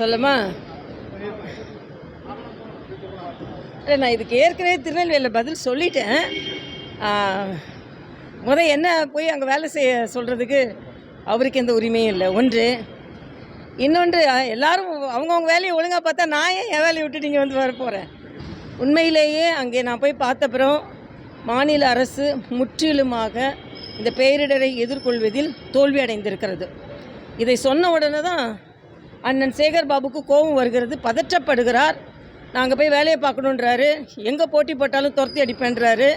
சொல்லுமா? இல்லை நான் இதுக்கு ஏற்கனவே திருநெல்வேலியில் பதில் சொல்லிட்டேன். முதல் முத என்ன போய் அங்கே வேலை செய்ய சொல்கிறதுக்கு அவருக்கு எந்த உரிமையும் இல்லை. ஒன்று இன்னொன்று எல்லாரும் அவங்கவுங்க வேலையை ஒழுங்காக பார்த்தா நான் ஏன் என் வேலையை விட்டுட்டு நீங்கள் வந்து வர போகிறேன் உண்மையிலேயே அங்கே நான் போய் பார்த்தப்புறம் மாநில அரசு முற்றிலுமாக இந்த பேரிடரை எதிர்கொள்வதில் தோல்வி அடைந்திருக்கிறது இதை சொன்ன உடனே தான் அண்ணன் சேகர் பாபுக்கு கோபம் வருகிறது பதற்றப்படுகிறார். நாங்கள் போய் வேலையை பார்க்கணுன்றாரு எங்கே போட்டி போட்டாலும் துரத்தி அடிப்பேன்றாரு.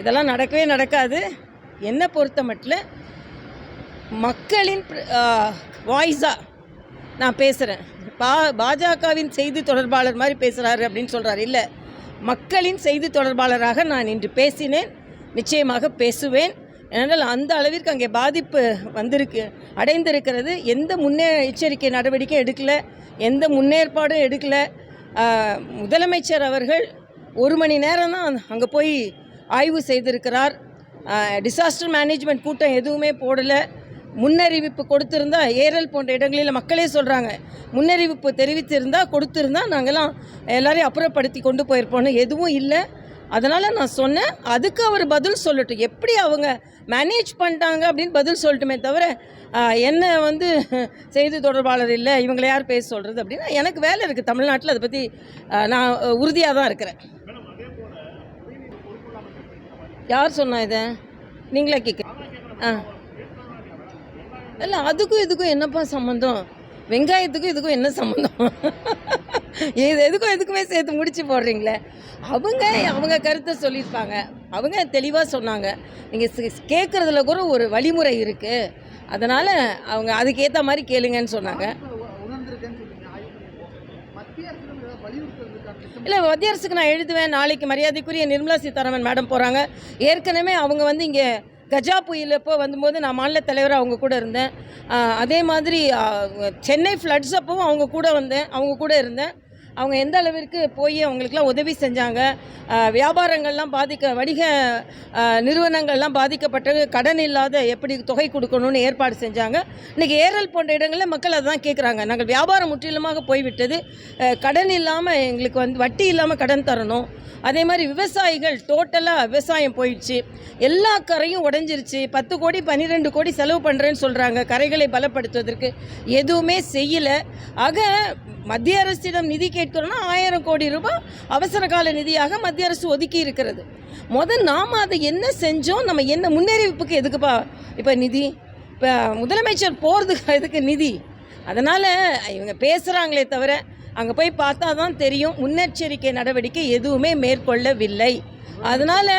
இதெல்லாம் நடக்கவே நடக்காது. என்னை பொறுத்த மட்டும் மக்களின் வாய்ஸாக நான் பேசுகிறேன் பா பாஜகவின் செய்தி தொடர்பாளர் மாதிரி பேசுகிறாரு அப்படின்னு சொல்கிறாரு இல்லை மக்களின் செய்தி தொடர்பாளராக நான் இன்று பேசினேன். நிச்சயமாக பேசுவேன். ஏனால் அந்த அளவிற்கு அங்கே பாதிப்பு வந்திருக்கு அடைந்திருக்கிறது. எந்த முன்னே எச்சரிக்கை நடவடிக்கையும் எடுக்கலை எந்த முன்னேற்பாடும் எடுக்கலை. முதலமைச்சர் அவர்கள் ஒரு மணி நேரம் தான் அங்கே போய் ஆய்வு செய்திருக்கிறார். டிசாஸ்டர் மேனேஜ்மெண்ட் கூட்டம் எதுவுமே போடலை. முன்னறிவிப்பு கொடுத்திருந்தா ஏரல் போன்ற இடங்களில் மக்களே சொல்கிறாங்க முன்னறிவிப்பு தெரிவித்திருந்தா கொடுத்திருந்தா நாங்கள்லாம் எல்லாரையும் அப்புறப்படுத்தி கொண்டு போயிருப்போம்னு எதுவும் இல்லை. அதனால் நான் சொன்னேன் அதுக்கு அவர் பதில் சொல்லட்டும். எப்படி அவங்க மேனேஜ் பண்ணிட்டாங்க அப்படின்னு பதில் சொல்லட்டுமே தவிர என்ன வந்து செய்தி தொடர்பாளர் இல்லை இவங்களை யார் பேச சொல்கிறது அப்படின்னா எனக்கு வேலை இருக்குது தமிழ்நாட்டில் அதை பற்றி நான் உறுதியாக தான் இருக்கிறேன். யார் சொன்னா இதை? நீங்களே கேட்க ஆ. இல்லை அதுக்கும் இதுக்கும் என்னப்பா சம்மந்தம் வெங்காயத்துக்கும் இதுக்கும் என்ன சம்மந்தம் இது எதுக்கும் எதுக்குமே சேர்த்து முடிச்சு போடுறீங்களே? அவங்க அவங்க கருத்தை சொல்லியிருப்பாங்க. அவங்க தெளிவாக சொன்னாங்க. நீங்கள் கேட்குறதுல கூட ஒரு வழிமுறை இருக்குது அதனால் அவங்க அதுக்கேற்ற மாதிரி கேளுங்கன்னு சொன்னாங்க. இல்லை மத்திய அரசுக்கு நான் எழுதுவேன். நாளைக்கு மரியாதைக்குரிய நிர்மலா சீதாராமன் மேடம் போகிறாங்க ஏற்கனவே அவங்க வந்து இங்கே கஜா புயல் அப்போ வந்தபோது நான் மாநில தலைவராக அவங்க கூட இருந்தேன். அதே மாதிரி சென்னை ஃப்ளட்ஸ் அப்பவும் அவங்க கூட வந்தேன். அவங்க கூட இருந்தேன். அவங்க எந்த அளவிற்கு போய் அவங்களுக்குலாம் உதவி செஞ்சாங்க வியாபாரங்கள்லாம் பாதிக்க வணிக நிறுவனங்கள்லாம் பாதிக்கப்பட்டது கடன் இல்லாத எப்படி தொகை கொடுக்கணும்னு ஏற்பாடு செஞ்சாங்க. இன்றைக்கி ஏரல் போன்ற இடங்களில் மக்கள் அதான் கேட்குறாங்க நாங்கள் வியாபாரம் முற்றிலுமாக போய்விட்டது. கடன் இல்லாமல் எங்களுக்கு வந்து வட்டி இல்லாமல் கடன் தரணும். அதே மாதிரி விவசாயிகள் டோட்டலாக விவசாயம் போயிடுச்சு. எல்லா கரையும் உடஞ்சிருச்சு. பத்து கோடி பன்னிரெண்டு கோடி செலவு பண்ணுறேன்னு சொல்கிறாங்க கரைகளை பலப்படுத்துவதற்கு எதுவுமே செய்யலை. ஆக மத்திய அரசிடம் நிதி கேட்கிறோன்னா ஆயிரம் கோடி ரூபாய் அவசர கால நிதியாக மத்திய அரசு ஒதுக்கி இருக்கிறது. முதல் நாம் அதை என்ன செஞ்சோம்? நம்ம என்ன முன்னறிவிப்புக்கு எதுக்குப்பா? இப்போ நிதி. இப்போ முதலமைச்சர் போகிறதுக்கு எதுக்கு நிதி? அதனால் இவங்க பேசுகிறாங்களே தவிர அங்கே போய் பார்த்தா தான் தெரியும். முன்னெச்சரிக்கை நடவடிக்கை எதுவுமே மேற்கொள்ளவில்லை. அதனால்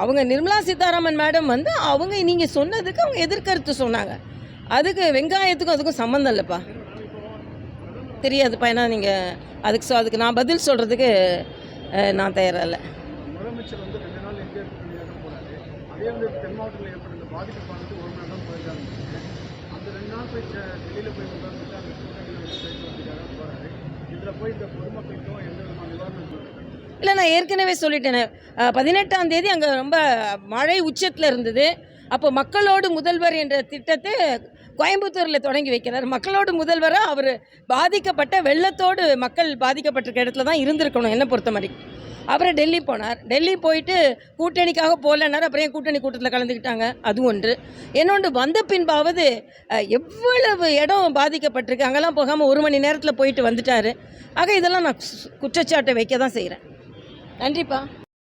அவங்க நிர்மலா சீதாராமன் மேடம் வந்து அவங்க நீங்கள் சொன்னதுக்கு அவங்க எதிர்கருத்து சொன்னாங்க. அதுக்கு வெங்காயத்துக்கும் அதுக்கும் சம்மந்தம் இல்லைப்பா. தெரியாதுப்பா ஏன்னா நீங்கள் அதுக்கு சொ அதுக்கு நான் பதில் சொல்கிறதுக்கு நான் தயாராக இல்லை நான் ஏற்கனவே சொல்லிட்டேனே. பதினெட்டாம் தேதி அங்கே ரொம்ப மழை உச்சத்தில் இருந்தது. அப்போ மக்களோடு முதல்வர் என்ற திட்டத்தை கோயம்புத்தூரில் தொடங்கி வைக்கிறார். மக்களோடு முதல்வராக அவர் பாதிக்கப்பட்ட வெள்ளத்தோடு மக்கள் பாதிக்கப்பட்டிருக்க இடத்துல தான் இருந்திருக்கணும் என்னை பொறுத்த மாதிரி அப்புறம் டெல்லி போனார். டெல்லி போயிட்டு கூட்டணிக்காக போகலன்னார் அப்புறம் ஏன் கூட்டணி கூட்டத்தில் கலந்துக்கிட்டாங்க? அது ஒன்று. இன்னொன்று வந்த பின்பாவது எவ்வளவு இடம் பாதிக்கப்பட்டிருக்கு? அங்கெல்லாம் போகாமல் ஒரு மணி நேரத்தில் போயிட்டு வந்துட்டார். ஆக இதெல்லாம் நான் குற்றச்சாட்டை வைக்க தான் செய்கிறேன் நன்றிப்பா.